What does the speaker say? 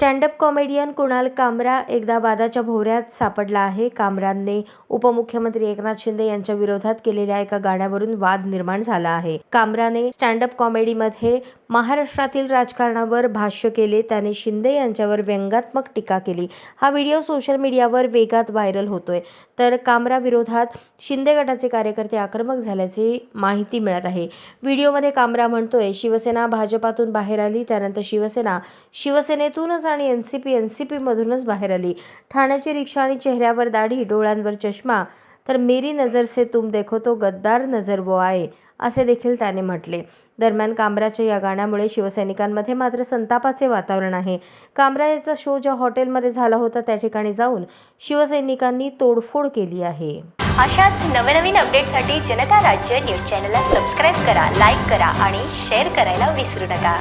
Stand up comedian Kunal कामरा एकदा वादाच्या भोवऱ्यात सापडला आहे. कामरानने उपमुख्यमंत्री एकनाथ शिंदे यांच्या विरोधात केलेल्या एका गाण्यावरून वाद निर्माण झाला आहे. कामराने स्टँडअप कॉमेडीमध्ये महाराष्ट्रातील राजकारणावर भाष्य केले त्याने शिंदे यांच्यावर व्यंगात्मक टीका केली. हा व्हिडिओ सोशल मीडियावर वेगात व्हायरल होतोय. तर कामरा विरोधात शिंदे गटाचे कार्यकर्ते आक्रमक झाल्याची माहिती मिळत आहे. व्हिडिओमध्ये कामरा म्हणतोय शिवसेना भाजपातून बाहेर आली त्यानंतर शिवसेना शिवसेनेतूनच आणि N C P N C पीमधूनच बाहेर आली. ठाण्याची रिक्षा आणि चेहऱ्यावर दाढी डोळ्यांवर चष्मा. तर मेरी नजर से तुम देखो तो गद्दार नजर वो आहे असे देखील त्याने म्हटले. दरम्यान कामराच्या या गाण्यामुळे शिवसैनिकांमध्ये मात्र संतापाचे वातावरण आहे. कामरा याचा शो ज्या हॉटेलमध्ये झाला होता त्या ठिकाणी जाऊन शिवसैनिकांनी तोडफोड केली आहे. अशाच नवनवीन अपडेटसाठी जनता राज्य न्यूज चॅनलला सबस्क्राईब करा लाईक करा आणि शेअर करायला विसरू नका.